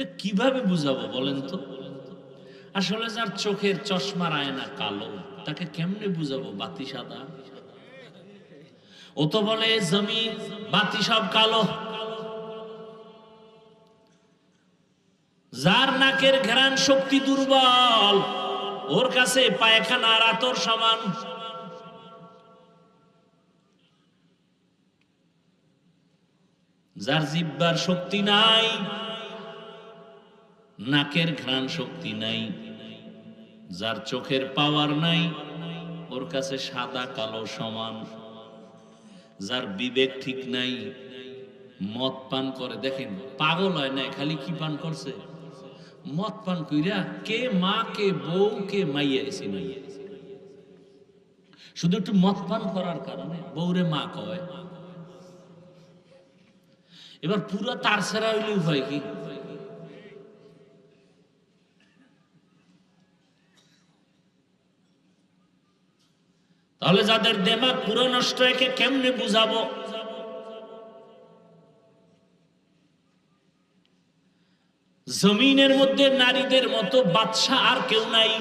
এটা কীভাবে বুঝাবো বলেন তো? আসলে যার চোখের চশমার আয়না কালো, তাকে কেমনে বুঝাবো বাতি সাদা? ও তো বলে, জমিন, বাতি সব কালো। যার নাকের ঘেরান শক্তি দুর্বল, ওর কাছে পায়খানা আর আতর সমান। যার জিব্বার শক্তি নাই নাকের ঘ্রাণ শক্তি নাই, যার চোখের পাওয়ার নাই, ওর কাছে সাদা কালো সমান, যার বিবেক ঠিক নাই, মদ পান করে। দেখেন, পাগল হয় না খালি কি পান করছে? মদ পান কইরা কে মা, কে বউ, কে মাইয়া এসে নাই শুধু একটু মদ পান করার কারণে বউরে মা কয়। এবার পুরো তার ছাড়া হইলে উপায় কি? তাহলে যাদের দেমাগ পুরো নষ্ট, একে কেমনে বুঝাবো? জমিনের মধ্যে নারীদের মতো বাদশা আর কেউ নাই।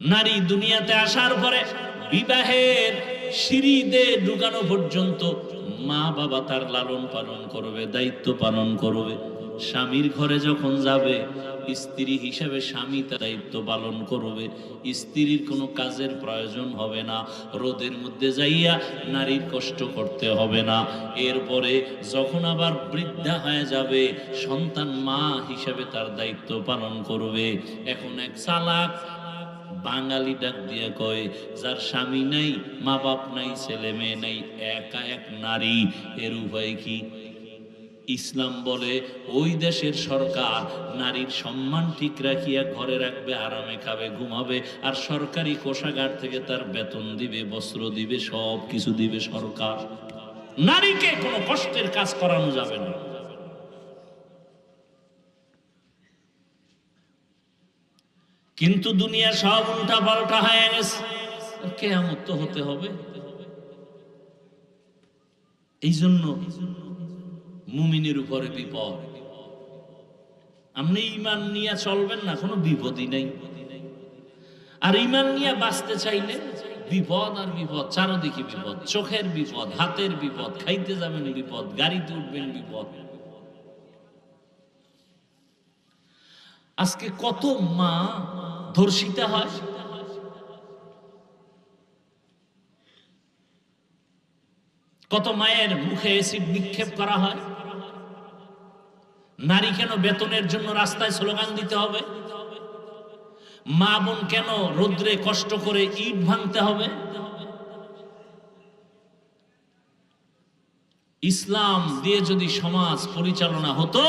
নারী দুনিয়াতে আসার পরে বিবাহের সিঁড়িতে ঢুকানো পর্যন্ত মা বাবা তার লালন পালন করবে, দায়িত্ব পালন করবে। স্বামীর ঘরে যখন যাবে স্ত্রী হিসেবে স্বামী তার দায়িত্ব পালন করবে। স্ত্রীর কোনো কাজের প্রয়োজন হবে না। রোদের মধ্যে যাইয়া নারীর কষ্ট করতে হবে না। এরপরে যখন আবার বৃদ্ধা হয়ে যাবে, সন্তান মা হিসেবে তার দায়িত্ব পালন করবে। এখন এক চালাক বাঙালি ডাক দিয়ে কয়, যার স্বামী নাই মা বাপ নাই ছেলে মেয়ে নাই, একা এক নারী, এর উপায় কি? ইসলাম বলে, ওই দেশের সরকার নারীর সম্মান ঠিক রাখিয়া ঘরে রাখবে, আরামে খাবে, ঘুমাবে, আর সরকারি কোষাগার থেকে তার বেতন দিবে, বস্ত্র দিবে, সব কিছু দিবে সরকার। নারীকে কোনো কষ্টের কাজ করানো যাবে না। কিন্তু দুনিয়া সব উল্টা পাল্টা হয়ে গেছে। কেয়ামত তো হতে হবে। এই জন্য মুমিনের উপরে বিপদ। আপনি ইমান নিয়ে চলবেন না, কোনো বিপদই নেই। আর ইমান নিয়ে বাঁচতে চাইলে বিপদ আর বিপদ, চারদিকে বিপদ, চোখের বিপদ, হাতের বিপদ, খাইতে যাবেন বিপদ, গাড়িতে উঠবেন বিপদ। আজকে কত মা ধর্ষিতা হয়? কত মায়ের মুখে এসিড নিক্ষেপ করা হয়? নারী কেন বেতনের জন্য রাস্তায় স্লোগান দিতে হবে? মা বোন কেন রোদ্রে কষ্ট করে ইট ভাঙতে হবে? ইসলাম দিয়ে যদি সমাজ পরিচালনা হতো,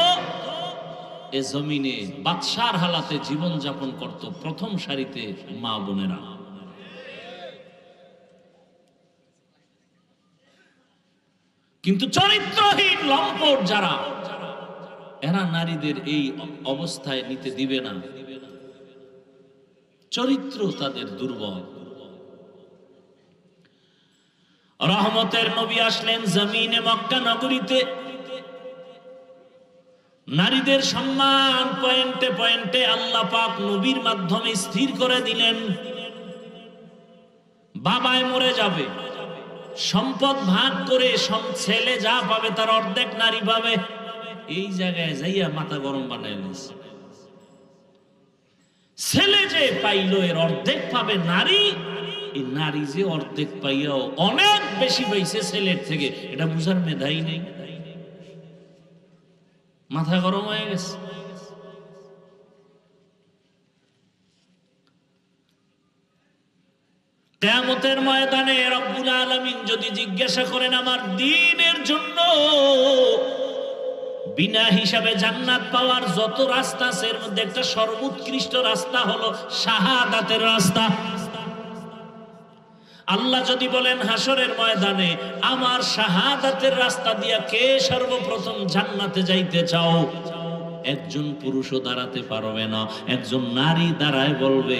এ জমিনে বাদশার হালাতে জীবন যাপন করত প্রথম সারিতে মা বোনেরা। কিন্তু চরিত্রহীন লম্পট যারা এরা নারীদের এই অবস্থায় নিতে দিবে না। চরিত্র তাদের দুর্বল। রহমতের নবী আসলেন জমিনে মক্কা নগরীতে। নারীদের সম্মান পয়েন্টে পয়েন্টে আল্লাহ পাক নবীর মাধ্যমে স্থির করে দিলেন। বাবায় মরে যাবে। সম্পদ ভাগ করে সম- ছেলে যা পাবে তার অর্ধেক নারী পাবে। এই জায়গায় যাইয়া মাথা গরম বানায় নিয়েছে ছেলে যে পাইলো, এর অর্ধেক পাবে নারী। এই নারী যে অর্ধেক পাইয়াও অনেক বেশি পাইছে ছেলের থেকে, এটা বুঝার মেধাই নেই। মাথা গরম হয়ে গেছে। কেয়ামতের ময়দানে রব্বুল আলামিন যদি জিজ্ঞাসা করেন, আমার দিনের জন্য বিনা হিসাবে জান্নাত পাওয়ার যত রাস্তা আছে, এর মধ্যে একটা সর্বোৎকৃষ্ট রাস্তা হলো শাহাদাতের রাস্তা। আল্লাহ যদি বলেন হাসরের ময়দানে, আমার শাহাদাতের রাস্তা দিয়া কে সর্বপ্রথম জান্নাতে যাইতে চাও? একজন পুরুষও দাঁড়াতে পারবে না, একজন নারী দাঁড়ায় বলবে,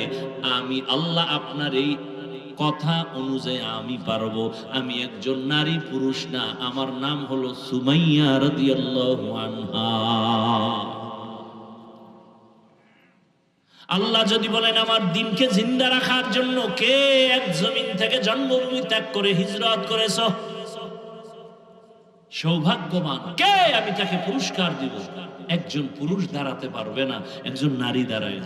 আমি আল্লাহ আপনার এই কথা অনুযায়ী আমি পারব। আমি একজন নারী পুরুষ না। আমার নাম হলো সুমাইয়া রাদিয়াল্লাহু আনহা। আল্লাহ যদি বলেন, আমার দিনকে জিন্দা রাখার জন্য কে এক জমিন থেকে জন্মভূমি ত্যাগ করে হিজরত করেছ? সৌভাগ্যবান। কে? আমি তাকে পুরস্কার দিব। একজন পুরুষ দাঁড়াতে পারবে না, একজন নারী দাঁড়ায়।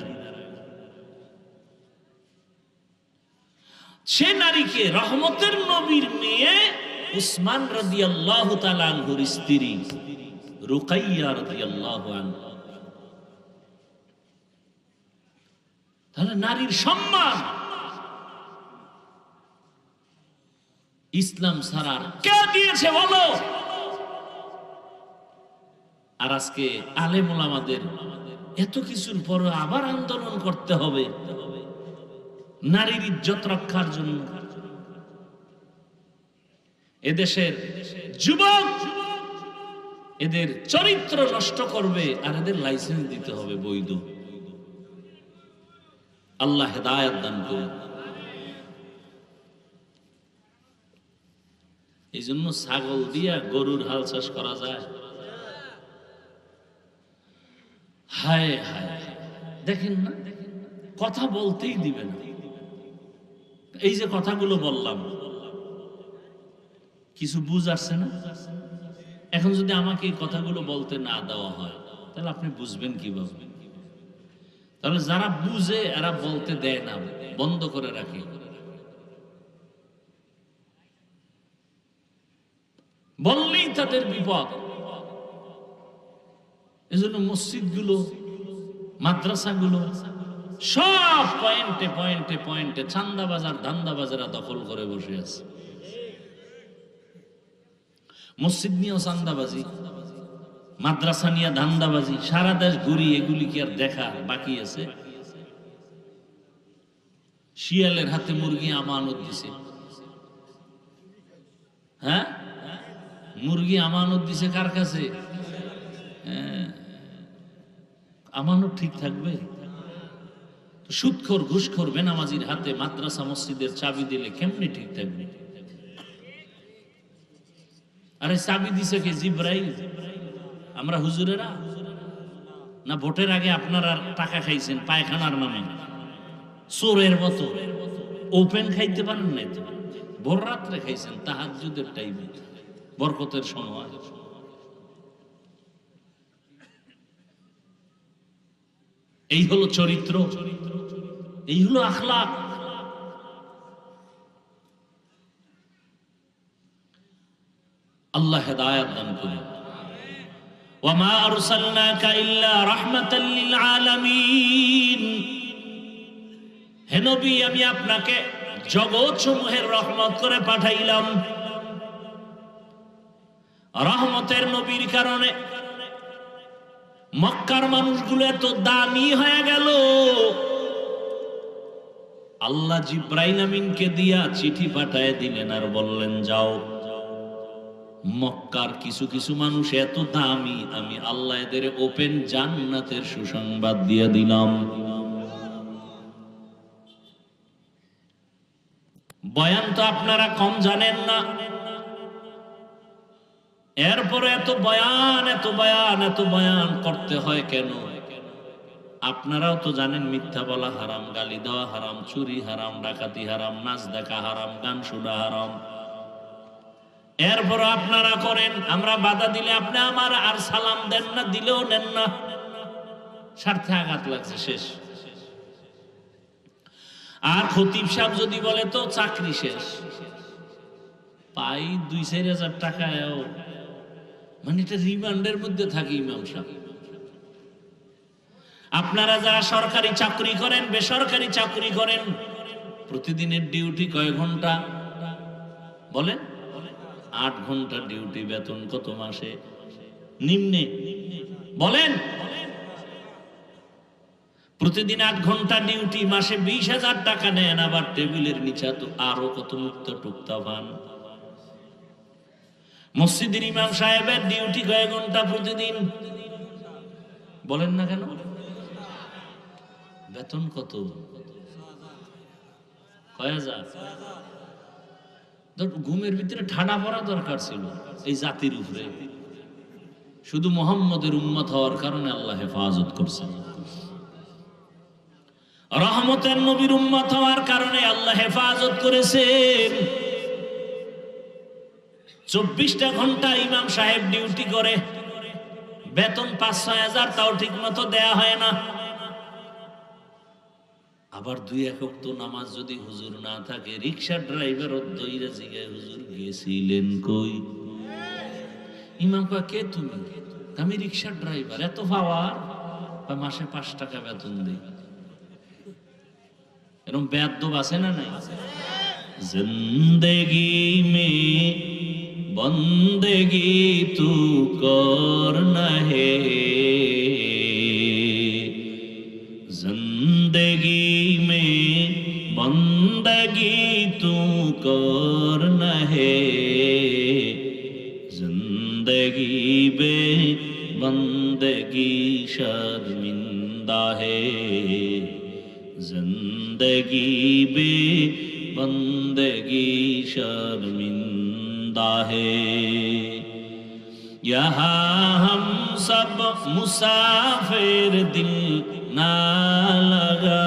সে নারীকে রহমতের নবীর মেয়ে উসমান রাদিয়াল্লাহু তাআলা আনহুর স্ত্রী রুকাইয়া রাদিয়াল্লাহু আনহা। তাহলে নারীর সম্মান। ইসলাম সারার কে দিয়েছে বলো? আর আজকে আলেমুল আমাদের এত কিছুর পর আবার আন্দোলন করতে হবে। নারীর ইজ্জত রক্ষার জন্য। এদেশের যুবক এদের চরিত্র নষ্ট করবে আর এদের লাইসেন্স দিতে হবে বৈধ। আল্লাহ হেদায়ত দান করুন। এই জন্য ছাগল দিয়া গরুর হাল চাষ করা যায়। হায় হায়, দেখেন না? কথা বলতেই দিবে না। এই যে কথাগুলো বললাম, কিছু বুঝ আসছে না? এখন যদি আমাকে এই কথাগুলো বলতে না দেওয়া হয়, তাহলে আপনি বুঝবেন কীভাবে? তাহলে যারা বুঝে, এরা বলতে দেয় না, বন্ধ করে রাখে। বললেই তাদের বিপদ। এজন্য মসজিদগুলো, মাদ্রাসাগুলো সব পয়েন্টে পয়েন্টে পয়েন্টে চান্দা বাজার ধান্দা বাজারা দখল করে বসে আছে। মসজিদ নিয়েও চান্দাবাজি, মাদ্রাসা নিয়ে ধান্দাবাজি, সারা দেশ ঘুরি এগুলি কি আর দেখা বাকি আছে? শিয়ালের হাতে মুরগি আমানত দিছে। হ্যাঁ? মুরগি আমানত দিছে কার কাছে? হ্যাঁ। আমানত ঠিক থাকবে? তো সুদখোর ঘুষখোর বেনামাজির হাতে মাদ্রাসা মসজিদের চাবি দিলে কেমনি ঠিক থাকবে? আরে চাবি দিছে কে? জিব্রাইল। আমরা হুজুরেরা? না ভোটের আগে আপনারা টাকা খাইছেন, পায়খানার নামে চোরের মতো। ওপেন খাইতে পারেন নাই তো? ভোর রাত্রে খাইছেন তাহাজুদের টাইমে বরকতের সময়। এই হলো চরিত্র এই হলো আখলাক আল্লাহ হেদায়াত দান করুন وما أرسلناك إلا رحمة للعالمين হে নবী আমি আপনাকে জগৎ সমূহের রহমত করে পাঠাইলাম রহমতের নবীর কারণে মক্কার মানুষগুলো এত দামি হয়ে গেল। আল্লাহ জিব্রাইল আমিনকে দিয়া চিঠি পাঠায় দিলেন আর বললেন, যাও, মক্কার কিছু কিছু মানুষ এত দামি, আমি আল্লাহ এদের ওপেন জান্নাতের সুসংবাদ দিয়ে দিলাম। বয়ান তো আপনারা কম জানেন না। এরপরে এত বয়ান এত বয়ান এত বয়ান করতে হয় কেন? আপনারাও তো জানেন মিথ্যা বলা হারাম, গালি দেওয়া হারাম, চুরি হারাম, ডাকাতি হারাম, নাচ দেখা হারাম, গান শোনা হারাম। এরপর আপনারা করেন, আমরা বাধা দিলে আপনি আমার আর সালাম দেন না, দিলেও নেন না। স্বার্থে আঘাত লাগছে, শেষ। আর খতিব সাহেব যদি বলে তো চাকরি শেষ। পাই দুই চার হাজার টাকায়ও মানে এটা রিমান্ডের মধ্যে থাকে ইমাম সাহেব। আপনারা যারা সরকারি চাকরি করেন, বেসরকারি চাকরি করেন, প্রতিদিনের ডিউটি কয় ঘণ্টা? বলেন? আট ঘণ্টা ডিউটি বেতন কত মাসে? নিম্নে। বলেন? প্রতিদিন আট ঘণ্টা ডিউটি, মাসে বিশ হাজার টাকা নেন, আবার টেবিলের নিচে তো আরও কত মুক্ত টুকতা পান মসজিদের ইমাম সাহেবের ডিউটি কয় ঘণ্টা প্রতিদিন। বলেন না কেন? বেতন কত? ঘুমের ভিতরে ঠাডা পড়া দরকার ছিল এই জাতির উপরে। শুধু মোহাম্মদের উম্মত হওয়ার কারণে আল্লাহ হেফাজত করছেন। রহমতের নবীর উম্মত হওয়ার কারণে আল্লাহ হেফাজত করেছেন। চব্বিশটা ঘণ্টা ইমাম সাহেব ডিউটি করে। বেতন পাঁচ, ছয় হাজার, তাও ঠিক মতো দেয়া হয় না। আবার দুই একক তো নামাজ যদি হুজুর না থাকে রিক্সা ড্রাইভার দইরা জিগায়, হুজুর, গেছিলেন কই? ইমাম কয়, কে তুমি? আমি রিক্সা ড্রাইভার, এত পাওয়ার? বা মাসে পাঁচ টাকা বেতন দিই। এরকম বেদ্য আছে না নাই? بندگی تو کرنا ہے زندگی میں بندگی تو کرنا ہے زندگی بے بندگی شرمندہ ہے زندگی بے بندگی شرمندہ زندہ ہے۔ یہاں ہم سب مسافر دل نہ لگا۔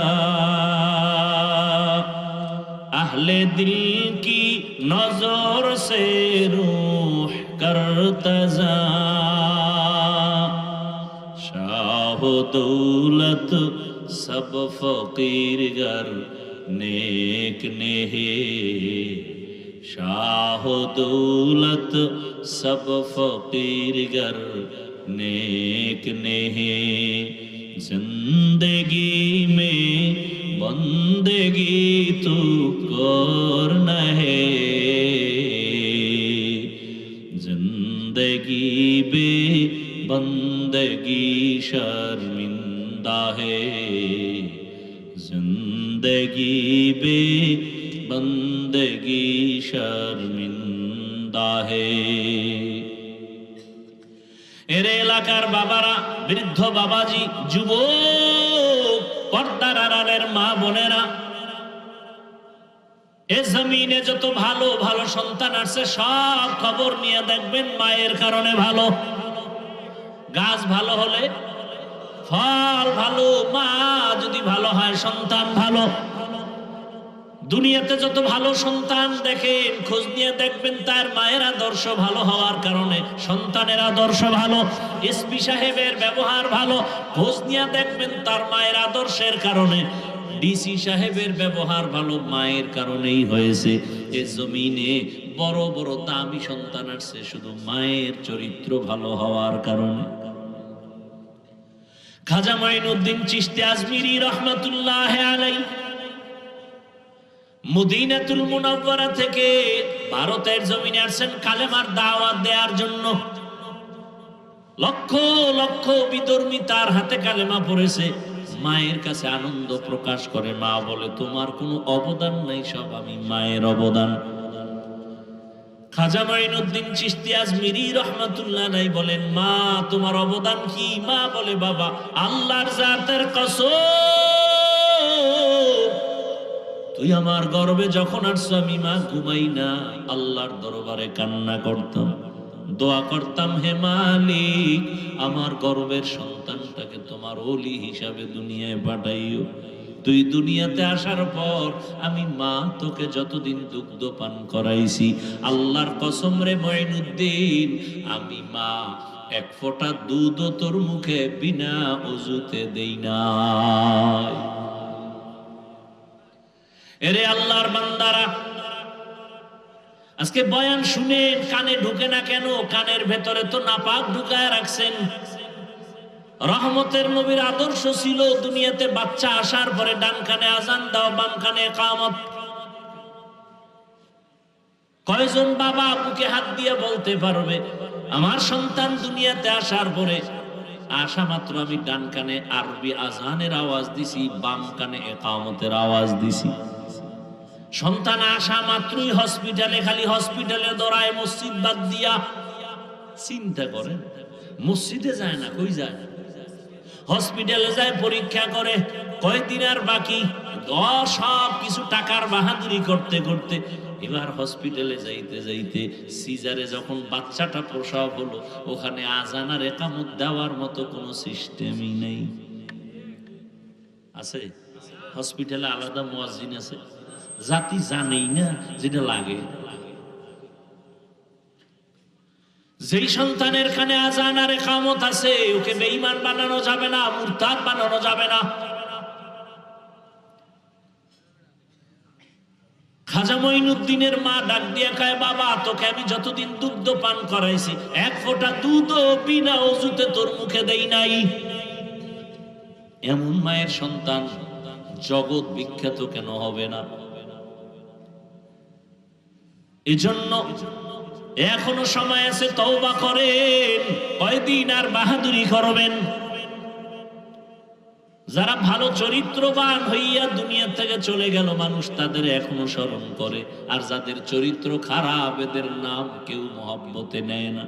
اہل دل کی نظر سے روح کر جا شاہ و دولت سب فقیر گر نیک نے شاہ و دولت سب فقیر گر نیک نہیں زندگی میں بندگی تو کور نہ زندگی بے بندگی شرمندہ ہے۔ বন্দগি বে বন্দগি শর্মিন্দা হে এর এলাকার বাবারা, বৃদ্ধ বাবাজি যুব পর্দার আড়ালের মা বোনেরা, এ জমিনে যত ভালো ভালো সন্তান আসছে, সব খবর নিয়ে দেখবেন মায়ের কারণে ভালো। গাছ ভালো হলে ফল ভালো, মা যদি ভালো হয়, সন্তান ভালো। দুনিয়াতে যত ভালো সন্তান দেখেন, খোঁজ নিয়ে দেখবেন তার মায়ের আদর্শ ভালো হওয়ার কারণে, সন্তানের আদর্শ ভালো এসপি সাহেবের ব্যবহার ভালো, খোঁজ নিয়ে দেখবেন তার মায়ের আদর্শের কারণে। ডিসি সাহেবের ব্যবহার ভালো মায়ের কারণেই হয়েছে। এ জমিনে বড় বড় দামি সন্তান আসছে, শুধু মায়ের চরিত্র ভালো হওয়ার কারণে। খাজা মাইনুদ্দিন চিশতি আজমিরি রহমতুল্লাহ আলাই মদিনাতুল মুনাওয়ারা থেকে ভারতের জমিনে আসছেন কালেমার দাওয়াত দেওয়ার জন্য। লক্ষ লক্ষ বিধর্মী তার হাতে কালেমা পড়েছে। মায়ের কাছে আনন্দ প্রকাশ করে, মা বলে, তোমার কোনো অবদান নাই, সব আমি মায়ের অবদান। খাজা মাইনুদ্দিন চিশতি আজমিরি রহমাতুল্লাহ নাই বলেন, মা, তোমার অবদান কি? মা বলে, বাবা, আল্লাহর জাতের কসম। তুই আমার গর্বে যখন আসছো, আমি মা ঘুমাই না আল্লাহর দরবারে কান্না করতাম, দোয়া করতাম, হে মালিক, আমার গর্বের সন্তানটাকে তোমার ওলি হিসাবে দুনিয়ায় পাঠাইও। তুই দুনিয়াতে আসার পর আমি মা তোকে যতদিন দুগ্ধ পান করাইছি, আল্লাহর কসম রে মঈনুদ্দিন, আমি মা এক ফোঁটা দুধও তোর মুখে বিনা অজুতে দেই না এরে আল্লাহর বান্দারা, আজকে বয়ান শুনেন, কানে ঢুকে না কেন, কানের ভেতরে তো নাপাক ঢুকায় রাখছেন। রহমতের নবীর আদর্শ ছিল দুনিয়াতে বাচ্চা আসার পরে ডান কানে আজান দাও বাম কানে কামত কয়জন বাবা বুকে হাত দিয়ে বলতে পারবে, আমার সন্তান দুনিয়াতে আসার পরে আসা মাত্র আমি ডান কানে আরবি আজানের আওয়াজ দিছি বাম কানে একামতের আওয়াজ দিছি। সন্তান আসা মাত্রই হসপিটালে, খালি হসপিটালে দৌড়ায়, মসজিদ বাদ দিয়া। চিন্তা করেন, মসজিদে যায় না, কই যায়? হসপিটালে যায়, পরীক্ষা করে, কয়দিন আর বাকি? সব কিছু টাকার বাহাদুরি করতে করতে এবার হসপিটালে যাইতে যাইতে সিজারে যখন বাচ্চাটা প্রসব হলো, ওখানে আজান আর একামত দেওয়ার মতো কোনো সিস্টেমই নেই। আছে? হসপিটালে আলাদা মুয়াজ্জিন আছে। জাতি জানেই না যেটা লাগে। যেই সন্তানের কানে আজান আর একামত আছে, ওকে বেঈমান বানানো যাবে না, মুরতাদ বানানো যাবে না। খাজা মঈনুদ্দিনের মা ডাক দিয়ে কয়, বাবা, তোকে আমি যতদিন দুগ্ধ পান করাইছি, এক ফোঁটা দুধও বিনা অজুতে তোর মুখে দেই নাই। এমন মায়ের সন্তান জগৎ বিখ্যাত কেন হবে না? এজন্য এখনও সময় আছে তওবা করেন। কয়দিন আর বাহাদুরি করবেন? যারা ভালো চরিত্রবান হইয়া দুনিয়া থেকে চলে গেল, মানুষ তাদের এখনও স্মরণ করে। আর যাদের চরিত্র খারাপ, এদের নাম কেউ মহব্বতে নেয় না।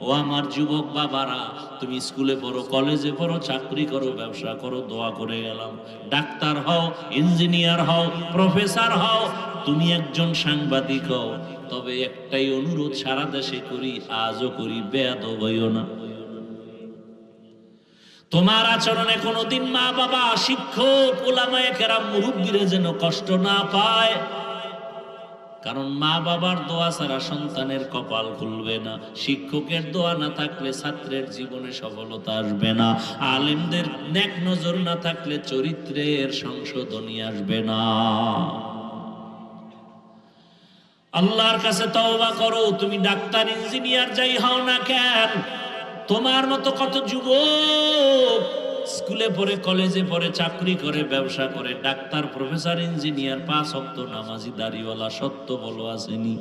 ও আমার যুবক বাবারা, তুমি স্কুলে পড়ো, কলেজে পড়ো, চাকরি করো, ব্যবসা করো, দোয়া করে গেলাম ডাক্তার হও, ইঞ্জিনিয়ার হও, প্রফেসর হও, তুমি একজন সাংবাদিক হও। তবে একটাই অনুরোধ, সারা দেশে করি, আজও করি বেয়াদ হইও না। তোমার আচরণে কোনোদিন মা বাবা শিক্ষক, ওলামায়ে কেরাম, মুরব্বীরা যেন কষ্ট না পায়। কারণ মা বাবার দোয়া ছাড়া সন্তানের কপাল খুলবে না। শিক্ষকের দোয়া না থাকলে ছাত্রের জীবনে সফলতা আসবে না। আলেমদের নেক নজর না থাকলে চরিত্রের সংশোধনী আসবে না। আল্লাহর কাছে তওবা করো, তুমি ডাক্তার, ইঞ্জিনিয়ার যাই হও না কেন, তোমার মতো কত যুবক স্কুলে পড়ে, কলেজে পড়ে, চাকরি করে, ব্যবসা করে, ডাক্তার, প্রফেসর, ইঞ্জিনিয়ার, পাঁচ অক্ত নামাজি, দাড়িওয়ালা, সত্য বলো আসেনি।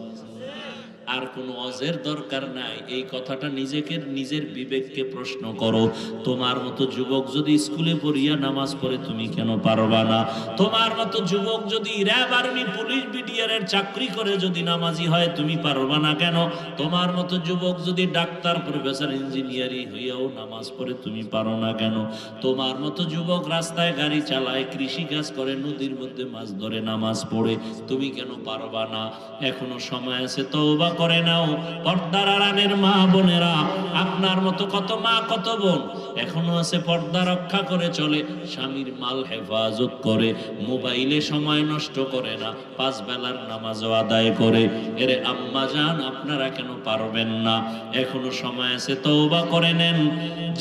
আর কোনো অজের দরকার নাই। এই কথাটা নিজেকে, নিজের বিবেককে প্রশ্ন করো। তোমার মতো যুবক যদি স্কুলে পড়িয়া নামাজ পড়ে, তুমি কেন পারবা না? তোমার মতো যুবক যদি র্যাব, আর্মি, পুলিশ বিডিআরের চাকরি করে যদি নামাজি হয়, তুমি পারবা না কেন? তোমার মতো যুবক যদি ডাক্তার, প্রফেসর ইঞ্জিনিয়ারিং হইয়াও নামাজ পড়ে, তুমি পারো না কেন? তোমার মতো যুবক রাস্তায় গাড়ি চালায়, কৃষি কাজ করে, নদীর মধ্যে মাছ ধরে নামাজ পড়ে, তুমি কেন পারবা না? এখনও সময় আছে তো তওবা করে নাও। পর্দার আড়ালের মা বোনেরা, আপনার মতো কত মা, কত বোন, এখনও আছে পর্দা রক্ষা করে চলে, স্বামীর মাল হেফাজত করে, মোবাইলে সময় নষ্ট করে না, পাঁচ বেলার নামাজও আদায় করে। এরে আম্মা যান আপনারা কেন পারবেন না? এখনও সময় আছে, তওবা করে নেন।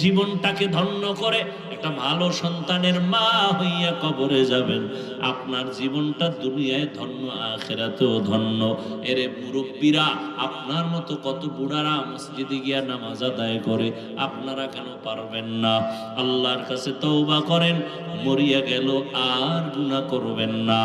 জীবনটাকে ধন্য করে একটা ভালো সন্তানের মা হইয়া কবরে যাবেন। আপনার জীবনটা দুনিয়ায় ধন্য, আখেরাতেও ধন্য। এরে মুরব্বীরা আপনার মতো কত বুড়ারা মসজিদে গিয়া নামাজ আদায় করে, আপনারা কেন পারবেন না? আল্লাহর কাছে তওবা করেন, মরিয়া গেল, আর গুনাহ করবেন না।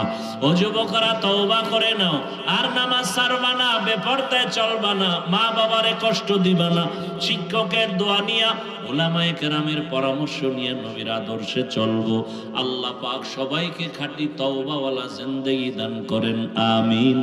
ও যুবকরা, তওবা করে নাও, আর নামাজ ছাড়বা না, বেপরদায় চলবা না মা বাবারে কষ্ট দিবা না। শিক্ষকের দোয়া নিয়া ওলামায়ে কেরামের পরামর্শ নিয়ে নবীর আদর্শে চলবো। আল্লাহ পাক সবাইকে খাঁটি তওবাওয়ালা জিন্দেগি দান করেন, আমিন।